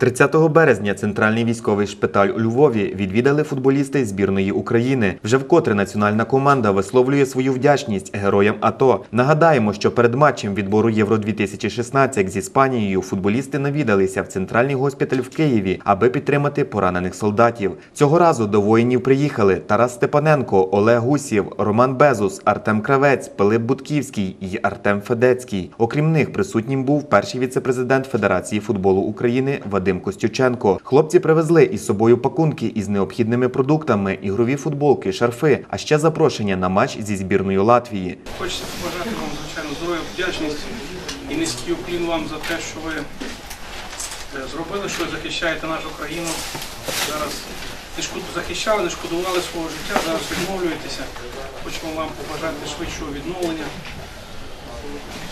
30 березня центральний військовий шпиталь у Львові відвідали футболісти збірної України. Вже вкотре національна команда висловлює свою вдячність героям АТО. Нагадаємо, що перед матчем відбору Євро 2016 з Іспанією футболісти навідалися в центральний госпіталь в Києві, аби підтримати поранених солдатів. Цього разу до воїнів приїхали Тарас Степаненко, Олег Гусів, Роман Безус, Артем Кравець, Пилип Будківський і Артем Федецький. Окрім них, присутнім був перший віце-президент Федерації футболу України Вадим Костюченко. Хлопці привезли із собою пакунки із необхідними продуктами, ігрові футболки, шарфи, а ще запрошення на матч зі збірною Латвії. Хочеться побажати вам, звичайно, здоров'я, вдячність і низький уклін вам за те, що ви е, зробили, що ви захищаєте нашу країну. Зараз не захищали, не шкодували свого життя, зараз відмовлюєтеся. Хочемо вам побажати швидшого відновлення.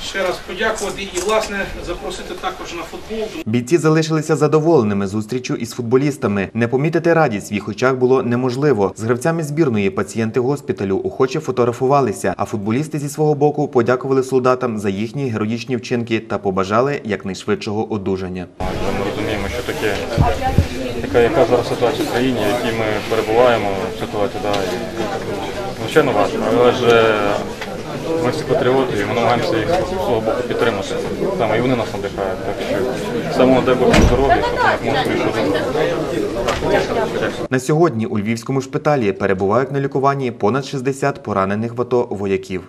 Ще раз подякувати і, власне, запросити також на футбол. Бійці залишилися задоволеними зустрічю із футболістами. Не помітити радість в їх очах було неможливо. З гравцями збірної пацієнти госпіталю охоче фотографувалися, а футболісти зі свого боку подякували солдатам за їхні героїчні вчинки та побажали якнайшвидшого одужання. Ми розуміємо, що таке, яка, яка зараз ситуація в країні, в якій ми перебуваємо в ситуації, да, і, звичайно важко, але ж е, ми всі патріоти і ми намагаємося їх свого боку підтримати. Саме і вони нас надихають. Так що самого дай Бог здоров'я, щоб ми як щось. На сьогодні у львівському шпиталі перебувають на лікуванні понад 60 поранених в АТО вояків.